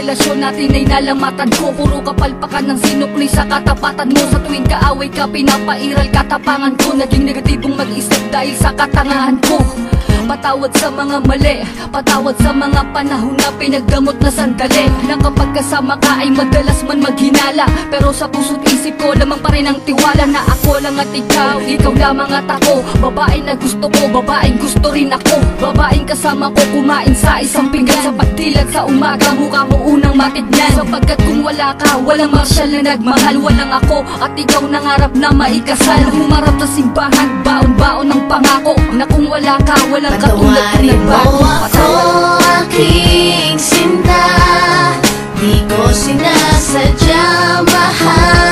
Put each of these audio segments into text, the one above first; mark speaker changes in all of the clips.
Speaker 1: Relasyon natin ay nalamatan ko. Puro kapalpakan ng sinukli sa katapatan mo. Sa tuwing kaaway ka, pinapairal katapangan ko. Naging negatibong mag-isip dahil sa katangahan ko Patawad sa mga mali. Patawad sa mga panahon na pinagdamot na sandali. Na kapag kasama ka ay madalas man maghinala. Pero sa puso't isip ko lamang pa rin ang tiwala Na ako lang at ikaw, ikaw lamang at ako. Babae na gusto ko, babaeng gusto rin ako. Babaeng kasama ko kumain sa isang pinggan. Sa pagdilag sa umaga, mukha mo unang matignan Sapagkat kung wala ka, walang marsyal na nagmahal. Walang ako at ikaw nangarap na maikasal. Humarap sa simbahan, baon-baon ng pangako. Na kung wala ka, walang
Speaker 2: Patawarin mo ako aking sinta. Di ko sinasadya mahal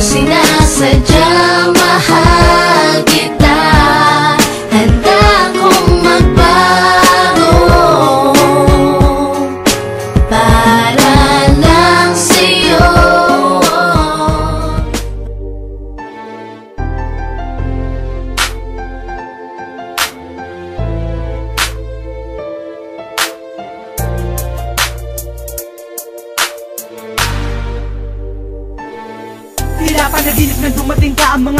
Speaker 2: sinasadya mahal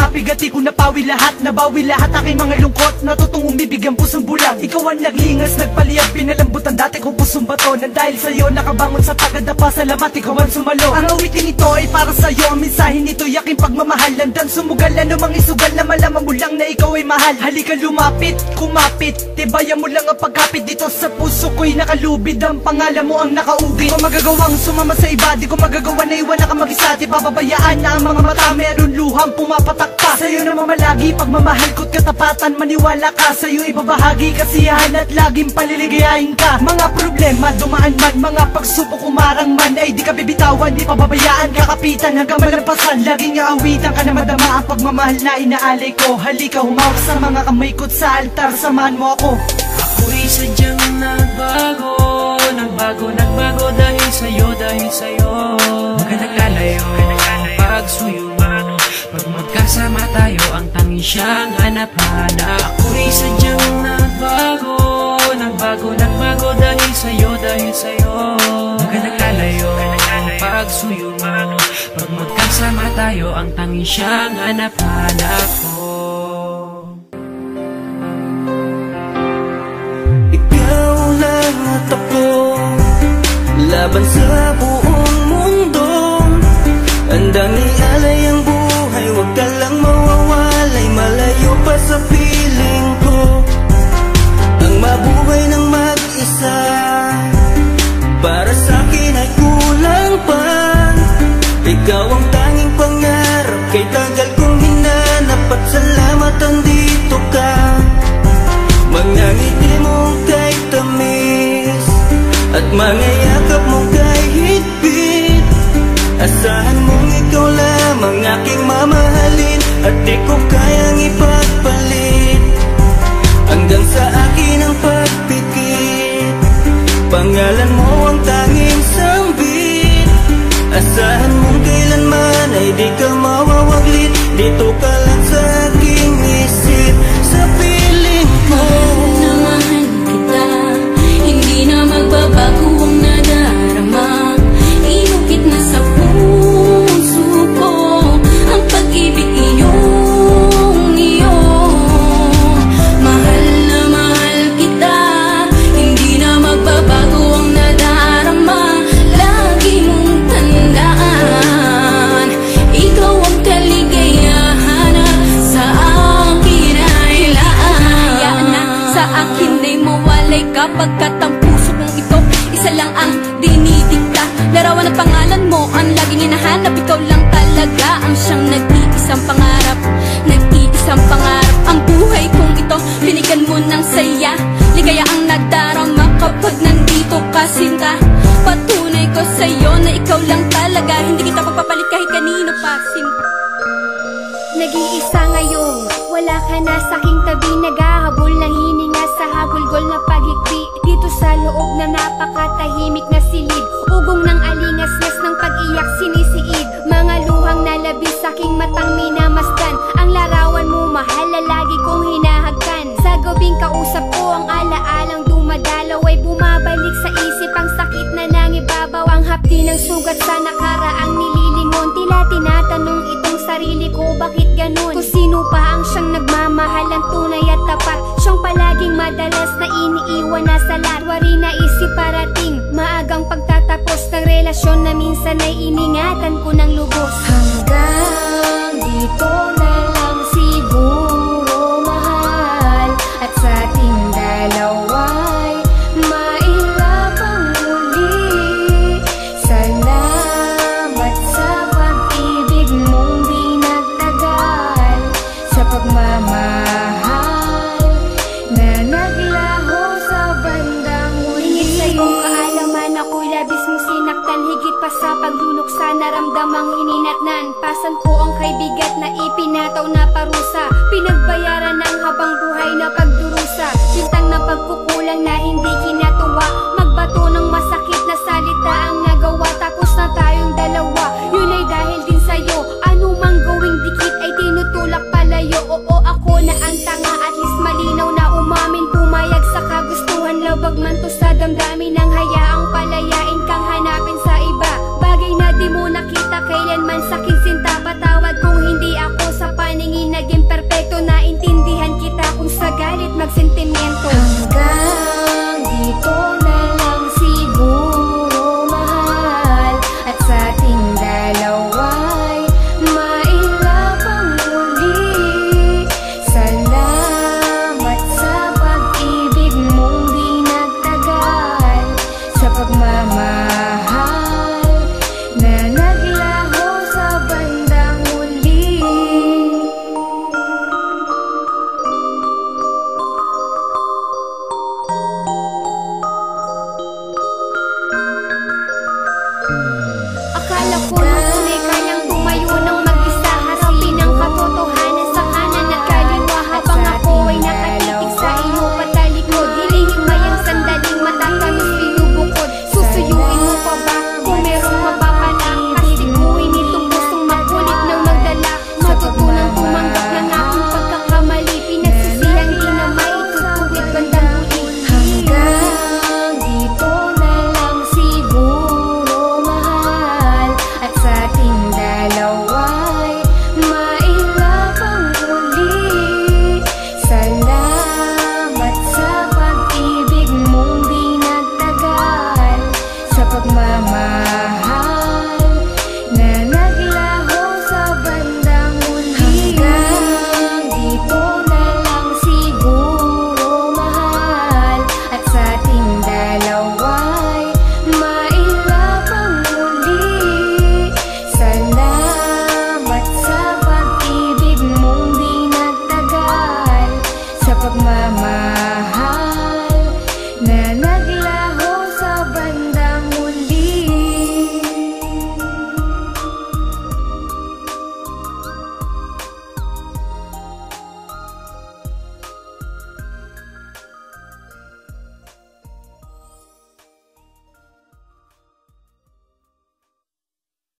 Speaker 3: ka Ang mga pigati ko napawi lahat Nabawi lahat aking mga lungkot. Natutong umibig pusong bulang Ikaw ang naglingas, nagpaliyag Pinalambot ang dati kong pusong bato. Nang dahil sa'yo nakabangon sa tagad na pasalamat Ikaw ang sumalo. Ang awitin ito ay para sa'yo Ang mensahe nito yaking pagmamahal. Landan sumugal na namang isugal Na malaman mo lang na ikaw ay mahal. Halika lumapit, kumapit Tibayan mo lang ang pagkapit Dito sa puso ko'y nakalubid Ang pangalan mo ang nakaugi Di ko magagawang sumama sa iba Di ko magagawa na iwan na ka mag-isa Di pababayaan na ang mga mata. Meron luhang pumapatak pa Sa'yo na mamalagi Pagmamahal ko't katapatan. Maniwala ka sa'yo ibabahagi. Kasiyahan at laging paliligayahin ka. Mga problema dumaan man. Mga pagsubok umarang man. Ay di ka bibitawan Di pababayaan Kakapitan hanggang malampasan Laging aawitan ka na madama Ang pagmamahal na inaalay ko. Halika humawak sa mga kamay ko't sa altar. Samahan mo ako.
Speaker 4: Ako'y sadyang nagbago Nagbago, nagbago dahil sa'yo, dahil sa'yo. Huwag ka naglalayo, pagsuyo magkasama tayo, ang tangi siyang hanap-hanap Ako'y sadyang nagbago Nagbago, nagbago dahil sa'yo, dahil sa'yo. Huwag ka naglalayo, pagsuyo mo. Pag magkasama tayo, ang tangi siyang hanap-hanap ko.
Speaker 5: Ikaw lang at Laban sa buong Para sa akin ay kulang pa. Ikaw ang tanging pangarap Kay tagal kong hinanap At salamat andito ka. Mga ngiti mong kay tamis At mga yakap mong kay higpit. Asahan mong ikaw lamang aking mamahalin At di ko kayang ipagpalit. Hanggang sa kailanman ay
Speaker 3: napakatahimik na silid Ugong ng alingas-ngas ng pag-iyak sinisiid. Mga luhang nalabis aking matang minamasdan. Ang larawan mo mahal lagi kong hinahagkan Sa gabing kausap ko ang alaalang dumadalaw Ay bumabalik sa isip. Ang sakit na nangibabaw Ang hapdi ng sugat sa nakaraang nililingon Tila tinatanong itong sarili ko bakit ganun Kung sino pa ang siyang nagmamahal ang tunay at tapat Siyang palaging madalas na iniiwan na sa latwari na relasyon na minsan ay iningatan ko ng lubos. Hanggang dito na pa sa pagluluksa naramdamang hininatnan Pasan ko ang kay bigat na ipinataw na parusa. Pinagbayaran ng habang buhay na pagdurusa. Bintang na pagkukulang na hindi kinatuwa. Magbato ng masakit na salita ang nagawa. Tapos na tayong dalawa. Yun ay dahil din sa'yo